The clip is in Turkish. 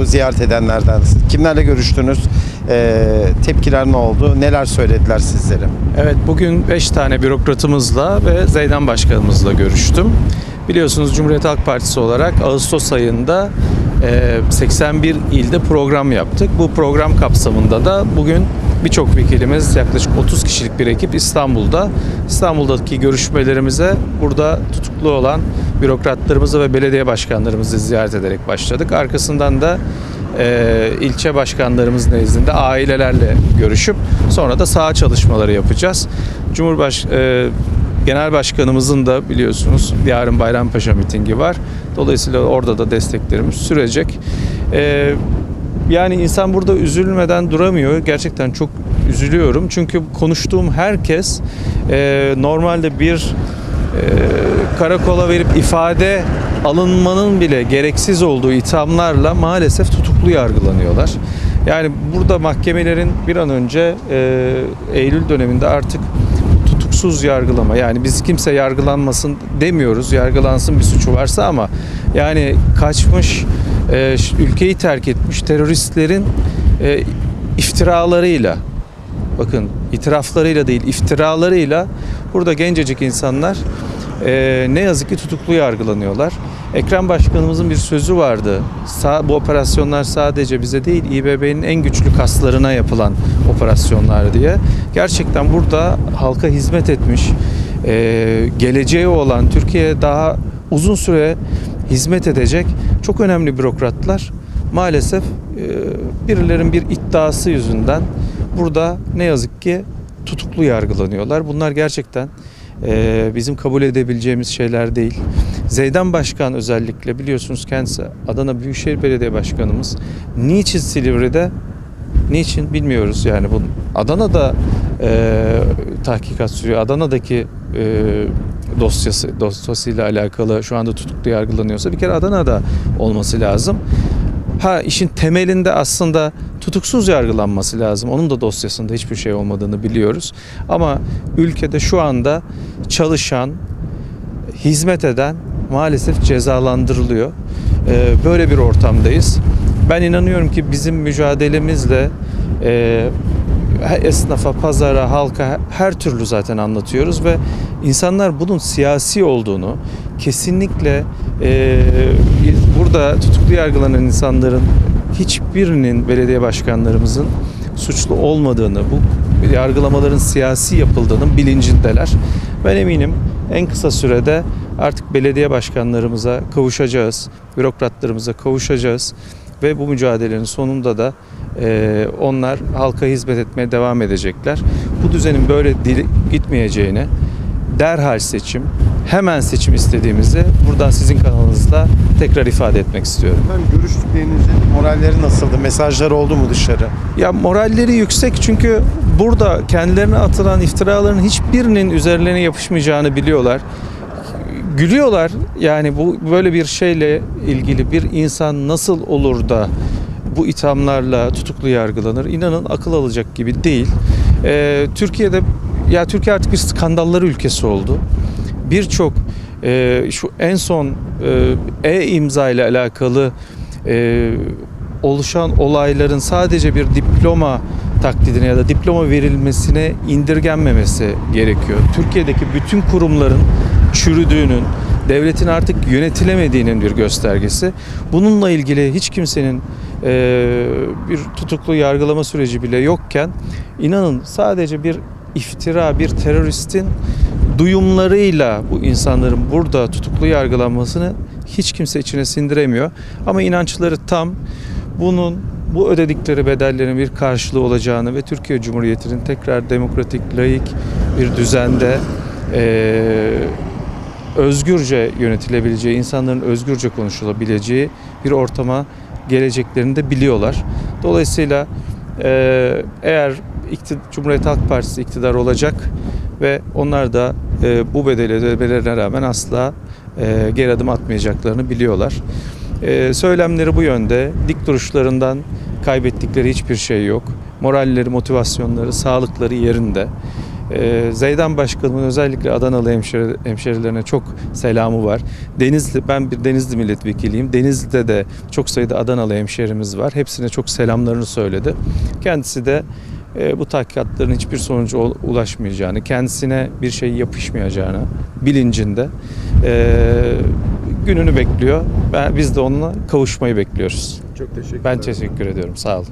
bu ziyaret edenlerden? Kimlerle görüştünüz? Ee, tepkiler ne oldu? Neler söylediler sizlere? Evet bugün 5 tane bürokratımızla ve Zeydan Başkanımızla görüştüm. Biliyorsunuz Cumhuriyet Halk Partisi olarak Ağustos ayında e, 81 ilde program yaptık. Bu program kapsamında da bugün birçok vekilimiz yaklaşık 30 kişilik bir ekip İstanbul'da. İstanbul'daki görüşmelerimize burada tutuklu olan bürokratlarımızı ve belediye başkanlarımızı ziyaret ederek başladık. Arkasından da e, ilçe başkanlarımız nezdinde ailelerle görüşüp sonra da saha çalışmaları yapacağız. Cumhurbaş e, Genel Başkanımızın da biliyorsunuz yarın Bayrampaşa mitingi var. Dolayısıyla orada da desteklerimiz sürecek. E, yani insan burada üzülmeden duramıyor. Gerçekten çok üzülüyorum. Çünkü konuştuğum herkes e, normalde bir e, karakola verip ifade alınmanın bile gereksiz olduğu ithamlarla maalesef tutuklu yargılanıyorlar. Yani burada mahkemelerin bir an önce e, Eylül döneminde artık tutuksuz yargılama yani biz kimse yargılanmasın demiyoruz yargılansın bir suçu varsa ama yani kaçmış e, ülkeyi terk etmiş teröristlerin e, iftiralarıyla bakın itiraflarıyla değil iftiralarıyla burada gencecik insanlar e, ne yazık ki tutuklu yargılanıyorlar. Ekrem Başkanımızın bir sözü vardı. Sa- bu operasyonlar sadece bize değil İBB'nin en güçlü kaslarına yapılan operasyonlar diye. Gerçekten burada halka hizmet etmiş, e, geleceği olan Türkiye'ye daha uzun süre hizmet edecek çok önemli bürokratlar maalesef e, birilerin bir iddiası yüzünden burada ne yazık ki tutuklu yargılanıyorlar. Bunlar gerçekten e, bizim kabul edebileceğimiz şeyler değil. Zeydan Başkan özellikle biliyorsunuz kendisi Adana Büyükşehir Belediye Başkanımız. Niçin Silivri'de? Niçin bilmiyoruz yani bu Adana'da e, tahkikat sürüyor. Adana'daki e, dosyası dosyasıyla alakalı şu anda tutuklu yargılanıyorsa bir kere Adana'da olması lazım. Ha işin temelinde aslında tutuksuz yargılanması lazım. Onun da dosyasında hiçbir şey olmadığını biliyoruz. Ama ülkede şu anda çalışan, hizmet eden maalesef cezalandırılıyor. Ee, böyle bir ortamdayız. Ben inanıyorum ki bizim mücadelemizle e, esnafa, pazara, halka her türlü zaten anlatıyoruz ve insanlar bunun siyasi olduğunu kesinlikle e, burada tutuklu yargılanan insanların hiçbirinin belediye başkanlarımızın suçlu olmadığını, bu yargılamaların siyasi yapıldığının bilincindeler. Ben eminim en kısa sürede artık belediye başkanlarımıza kavuşacağız, bürokratlarımıza kavuşacağız ve bu mücadelenin sonunda da e, onlar halka hizmet etmeye devam edecekler. Bu düzenin böyle gitmeyeceğini, derhal seçim, hemen seçim istediğimizi buradan sizin kanalınızda tekrar ifade etmek istiyorum. Efendim görüştüklerinizin moralleri nasıldı? Mesajlar oldu mu dışarı? Ya moralleri yüksek çünkü burada kendilerine atılan iftiraların hiçbirinin üzerlerine yapışmayacağını biliyorlar. Gülüyorlar yani bu böyle bir şeyle ilgili bir insan nasıl olur da bu ithamlarla tutuklu yargılanır? İnanın akıl alacak gibi değil. Ee, Türkiye'de ya Türkiye artık bir skandalları ülkesi oldu. Birçok e, şu en son e, e-imza ile alakalı e, oluşan olayların sadece bir diploma taklidine ya da diploma verilmesine indirgenmemesi gerekiyor. Türkiye'deki bütün kurumların çürüdüğünün, devletin artık yönetilemediğinin bir göstergesi. Bununla ilgili hiç kimsenin e, bir tutuklu yargılama süreci bile yokken inanın sadece bir iftira, bir teröristin duyumlarıyla bu insanların burada tutuklu yargılanmasını hiç kimse içine sindiremiyor. Ama inançları tam bunun bu ödedikleri bedellerin bir karşılığı olacağını ve Türkiye Cumhuriyeti'nin tekrar demokratik, layık bir düzende eee, özgürce yönetilebileceği, insanların özgürce konuşulabileceği bir ortama geleceklerini de biliyorlar. Dolayısıyla eee, eğer Cumhuriyet Halk Partisi iktidar olacak ve onlar da eee, bu bedeli ödemelerine rağmen asla eee, geri adım atmayacaklarını biliyorlar. Eee, söylemleri bu yönde. Dik duruşlarından kaybettikleri hiçbir şey yok. Moralleri, motivasyonları, sağlıkları yerinde. Ee, Zeydan Başkanımın özellikle Adanalı hemşeri, hemşerilerine çok selamı var. Denizli, ben bir Denizli milletvekiliyim. Denizli'de de çok sayıda Adanalı hemşerimiz var. Hepsine çok selamlarını söyledi. Kendisi de e, bu tahkikatların hiçbir sonucu ol- ulaşmayacağını, kendisine bir şey yapışmayacağını bilincinde e, gününü bekliyor. Ben, biz de onunla kavuşmayı bekliyoruz. Çok teşekkür Ben teşekkür ediyorum. Sağ olun.